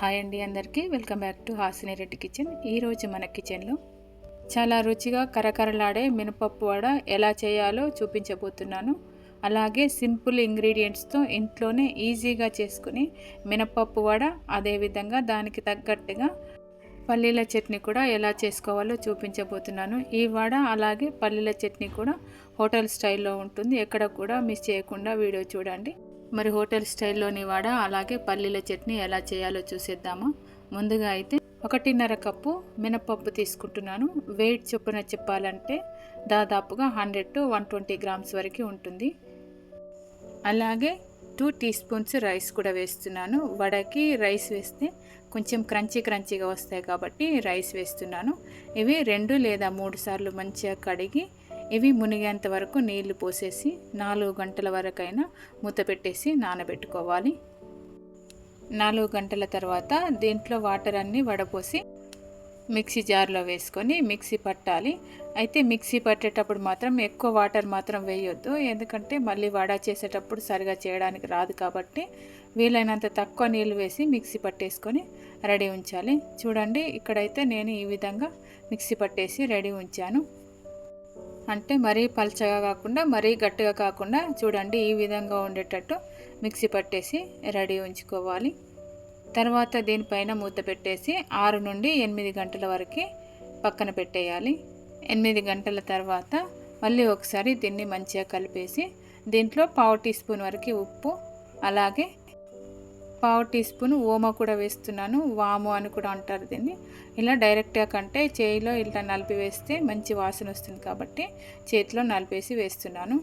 Hi అండి అందరికీ. Welcome back to Hasini Reddy kitchen. ఈరోజు మన కిచెన్లో చాలా రుచిగా కరకరలాడే మినపప్పు వడ ఎలా చేయాలో చూపించబోతున్నాను. అలాగే సింపుల్ ఇంగ్రీడియంట్స్తో ఇంట్లోనే ఈజీగా చేసుకుని మినపప్పు వడ అదేవిధంగా దానికి తగ్గట్టుగా పల్లీల చట్నీ కూడా ఎలా చేసుకోవాలో చూపించబోతున్నాను. ఈ వడ అలాగే పల్లీల చట్నీ కూడా హోటల్ స్టైల్లో ఉంటుంది. ఎక్కడ కూడా మిస్ చేయకుండా వీడియో చూడండి. మరి హోటల్ స్టైల్లోని వడ అలాగే పల్లీల చట్నీ ఎలా చేయాలో చూసేద్దామా. ముందుగా అయితే ఒకటిన్నర కప్పు మినపప్పు తీసుకుంటున్నాను. వెయిట్ చొప్పున చెప్పాలంటే దాదాపుగా hundred to one twenty grams వరకు ఉంటుంది. అలాగే టూ టీ స్పూన్స్ రైస్ కూడా వేస్తున్నాను. వడకి రైస్ వేస్తే కొంచెం క్రంచీ క్రంచీగా వస్తాయి కాబట్టి రైస్ వేస్తున్నాను. ఇవి రెండు లేదా మూడు సార్లు మంచిగా కడిగి ఇవి మునిగేంత వరకు నీళ్ళు పోసేసి నాలుగు గంటల వరకైనా మూత పెట్టేసి నానబెట్టుకోవాలి. నాలుగు గంటల తర్వాత దీంట్లో వాటర్ అన్నీ వడపోసి మిక్సీ జార్లో వేసుకొని మిక్సీ పట్టాలి. అయితే మిక్సీ పట్టేటప్పుడు మాత్రం ఎక్కువ వాటర్ మాత్రం వేయొద్దు. ఎందుకంటే మళ్ళీ వడ చేసేటప్పుడు సరిగా చేయడానికి రాదు కాబట్టి వీలైనంత తక్కువ నీళ్ళు వేసి మిక్సీ పట్టేసుకొని రెడీ ఉంచాలి. చూడండి ఇక్కడైతే నేను ఈ విధంగా మిక్సీ పట్టేసి రెడీ ఉంచాను. అంటే మరీ పల్చగా కాకుండా మరీ గట్టిగా కాకుండా చూడండి ఈ విధంగా ఉండేటట్టు మిక్సీ పట్టేసి రెడీ ఉంచుకోవాలి. తర్వాత దీనిపైన మూత పెట్టేసి ఆరు నుండి ఎనిమిది గంటల వరకు పక్కన పెట్టేయాలి. ఎనిమిది గంటల తర్వాత మళ్ళీ ఒకసారి దీన్ని మంచిగా కలిపేసి దీంట్లో పావు టీ స్పూన్ వరకు ఉప్పు అలాగే పావు టీ స్పూన్ ఓమ కూడా వేస్తున్నాను. వాము అని కూడా అంటారు దీన్ని. ఇలా డైరెక్ట్గా కంటే చేయిలో ఇలా నలిపి వేస్తే మంచి వాసన వస్తుంది కాబట్టి చేతిలో నలిపేసి వేస్తున్నాను.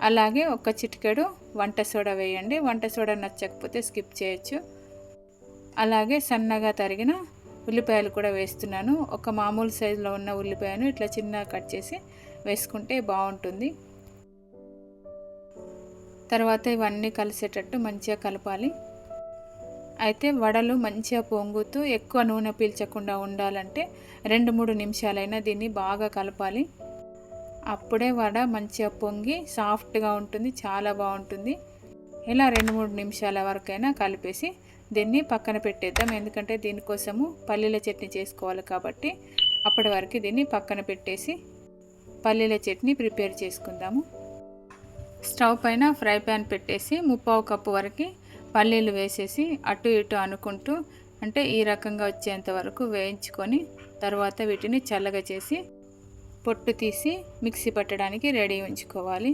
అలాగే ఒక చిటికెడు వంట సోడా వేయండి. వంట సోడా నచ్చకపోతే స్కిప్ చేయొచ్చు. అలాగే సన్నగా తరిగిన ఉల్లిపాయలు కూడా వేస్తున్నాను. ఒక మామూలు సైజులో ఉన్న ఉల్లిపాయను ఇట్లా చిన్నగా కట్ చేసి వేసుకుంటే బాగుంటుంది. తర్వాత ఇవన్నీ కలిసేటట్టు మంచిగా కలపాలి. అయితే వడలు మంచిగా పొంగుతూ ఎక్కువ నూనె పీల్చకుండా ఉండాలంటే రెండు మూడు నిమిషాలైనా దీన్ని బాగా కలపాలి. అప్పుడే వడ మంచిగా పొంగి సాఫ్ట్గా ఉంటుంది చాలా బాగుంటుంది. ఇలా రెండు మూడు నిమిషాల వరకైనా కలిపేసి దీన్ని పక్కన పెట్టేద్దాం. ఎందుకంటే దీనికోసము పల్లీల చట్నీ చేసుకోవాలి కాబట్టి అప్పటి వరకు దీన్ని పక్కన పెట్టేసి పల్లీల చట్నీ ప్రిపేర్ చేసుకుందాము. స్టవ్ పైన ఫ్రై ప్యాన్ పెట్టేసి ముప్పావు కప్పు వరకు పల్లీలు వేసేసి అటు ఇటు అనుకుంటూ అంటే ఈ రకంగా వచ్చేంత వరకు వేయించుకొని తర్వాత వీటిని చల్లగా చేసి పొట్టు తీసి మిక్సీ పట్టడానికి రెడీ ఉంచుకోవాలి.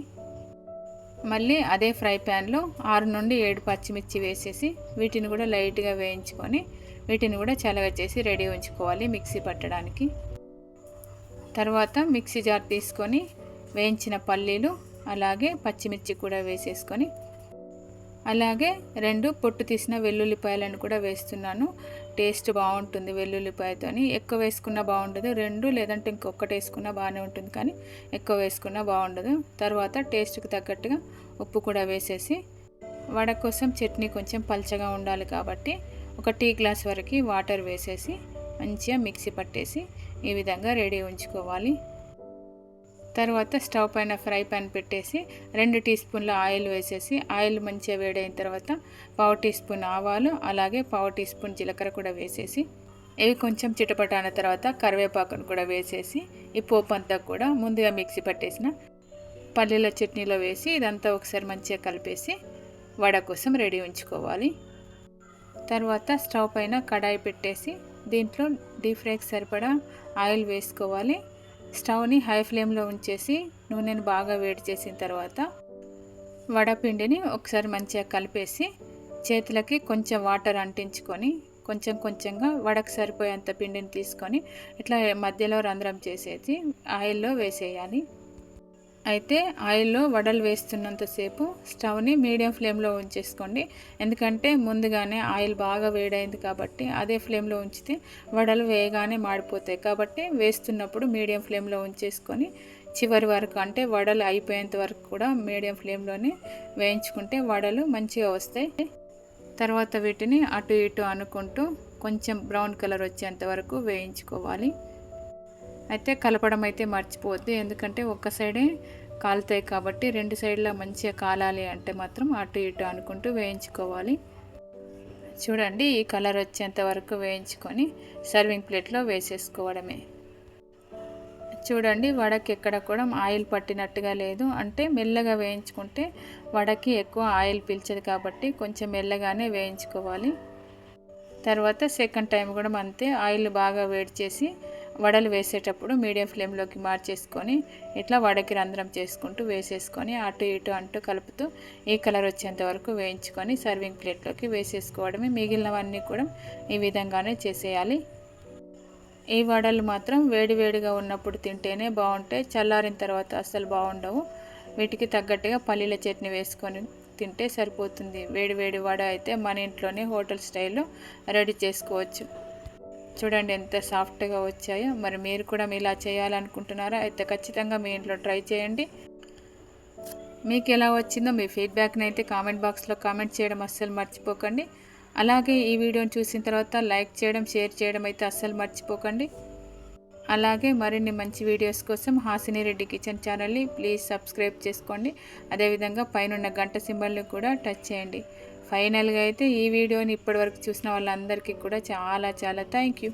మళ్ళీ అదే ఫ్రై ప్యాన్లో ఆరు నుండి ఏడు పచ్చిమిర్చి వేసేసి వీటిని కూడా లైట్గా వేయించుకొని వీటిని కూడా చల్లగా చేసి రెడీ ఉంచుకోవాలి మిక్సీ పట్టడానికి. తర్వాత మిక్సీ జార్ తీసుకొని వేయించిన పల్లీలు అలాగే పచ్చిమిర్చి కూడా వేసేసుకొని అలాగే రెండు పొట్టు తీసిన వెల్లుల్లిపాయలను కూడా వేస్తున్నాను. టేస్ట్ బాగుంటుంది వెల్లుల్లిపాయతోని. ఎక్కువ వేసుకున్నా బాగుండదు. రెండు లేదంటే ఇంకొకటి వేసుకున్నా బాగానే ఉంటుంది కానీ ఎక్కువ వేసుకున్నా బాగుండదు. తర్వాత టేస్ట్కి తగ్గట్టుగా ఉప్పు కూడా వేసేసి వడ కోసం చట్నీ కొంచెం పల్చగా ఉండాలి కాబట్టి ఒక టీ గ్లాస్ వరకు వాటర్ వేసేసి మంచిగా మిక్సీ పట్టేసి ఈ విధంగా రెడీ ఉంచుకోవాలి. తర్వాత స్టవ్ పైన ఫ్రై పాన్ పెట్టేసి రెండు టీ స్పూన్ల ఆయిల్ వేసేసి ఆయిల్ మంచిగా వేడైన తర్వాత పావు టీ స్పూన్ ఆవాలు అలాగే పావు టీ స్పూన్ జీలకర్ర కూడా వేసేసి ఇవి కొంచెం చిటపటాన తర్వాత కరివేపాకును కూడా వేసేసి ఈ పోపు అంతా కూడా ముందుగా మిక్సీ పట్టేసిన పల్లీల చట్నీలో వేసి ఇదంతా ఒకసారి మంచిగా కలిపేసి వడ కోసం రెడీ ఉంచుకోవాలి. తర్వాత స్టవ్ పైన కడాయి పెట్టేసి దీంట్లో డీప్ ఫ్రైకి సరిపడా ఆయిల్ వేసుకోవాలి. స్టవ్ని హై ఫ్లేమ్లో ఉంచేసి నూనెను బాగా వేడి చేసిన తర్వాత వడపిండిని ఒకసారి మంచిగా కలిపేసి చేతులకి కొంచెం వాటర్ అంటించుకొని కొంచెం కొంచెంగా వడకు సరిపోయేంత పిండిని తీసుకొని ఇట్లా మధ్యలో రంధ్రం చేసేసి ఆయిల్లో వేసేయాలి. అయితే ఆయిల్లో వడలు వేస్తున్నంతసేపు స్టవ్ని మీడియం ఫ్లేమ్లో ఉంచేసుకోండి. ఎందుకంటే ముందుగానే ఆయిల్ బాగా వేడైంది కాబట్టి అదే ఫ్లేమ్లో ఉంచితే వడలు వేయగానే మాడిపోతాయి. కాబట్టి వేస్తున్నప్పుడు మీడియం ఫ్లేమ్లో ఉంచేసుకొని చివరి వరకు అంటే వడలు అయిపోయేంత వరకు కూడా మీడియం ఫ్లేమ్లోనే వేయించుకుంటే వడలు మంచిగా వస్తాయి. తర్వాత వీటిని అటు ఇటు అనుకుంటూ కొంచెం బ్రౌన్ కలర్ వచ్చేంత వరకు వేయించుకోవాలి. అయితే కలపడం అయితే మర్చిపోవద్దు. ఎందుకంటే ఒక్క సైడే కాలుతాయి కాబట్టి రెండు సైడ్ల మంచిగా కాలాలి అంటే మాత్రం అటు ఇటు అనుకుంటూ వేయించుకోవాలి. చూడండి ఈ కలర్ వచ్చేంత వరకు వేయించుకొని సర్వింగ్ ప్లేట్లో వేసేసుకోవడమే. చూడండి వడకి ఎక్కడ కూడా ఆయిల్ పట్టినట్టుగా లేదు. అంటే మెల్లగా వేయించుకుంటే వడకి ఎక్కువ ఆయిల్ పీల్చదు కాబట్టి కొంచెం మెల్లగానే వేయించుకోవాలి. తర్వాత సెకండ్ టైం కూడా అంతే ఆయిల్ బాగా వేడి చేసి వడలు వేసేటప్పుడు మీడియం ఫ్లేమ్లోకి మార్చేసుకొని ఇట్లా వడకి రంధ్రం చేసుకుంటూ వేసేసుకొని అటు ఇటు అంటూ కలుపుతూ ఈ కలర్ వచ్చేంత వరకు వేయించుకొని సర్వింగ్ ప్లేట్లోకి వేసేసుకోవడమే. మిగిలినవన్నీ కూడా ఈ విధంగానే చేసేయాలి. ఈ వడలు మాత్రం వేడివేడిగా ఉన్నప్పుడు తింటేనే బాగుంటాయి. చల్లారిన తర్వాత అస్సలు బాగుండవు. వీటికి తగ్గట్టుగా పల్లీల చట్నీ వేసుకొని తింటే సరిపోతుంది. వేడి వేడి వడ అయితే మన ఇంట్లోనే హోటల్ స్టైల్లో రెడీ చేసుకోవచ్చు. చూడండి ఎంత సాఫ్ట్గా వచ్చాయో. మరి మీరు కూడా ఇలా చేయాలనుకుంటున్నారా? అయితే ఖచ్చితంగా మీ ఇంట్లో ట్రై చేయండి. మీకు ఎలా వచ్చిందో మీ ఫీడ్బ్యాక్ని అయితే కామెంట్ బాక్స్లో కామెంట్ చేయడం అస్సలు మర్చిపోకండి. అలాగే ఈ వీడియోని చూసిన తర్వాత లైక్ చేయడం షేర్ చేయడం అయితే అస్సలు మర్చిపోకండి. అలాగే మరిన్ని మంచి వీడియోస్ కోసం హాసిని రెడ్డి కిచెన్ ఛానల్ని ప్లీజ్ సబ్స్క్రైబ్ చేసుకోండి. అదేవిధంగా పైన గంట సింబల్ని కూడా టచ్ చేయండి. ఫైనల్గా అయితే ఈ వీడియోని ఇప్పటివరకు చూసిన వాళ్ళందరికీ కూడా చాలా చాలా థ్యాంక్ యూ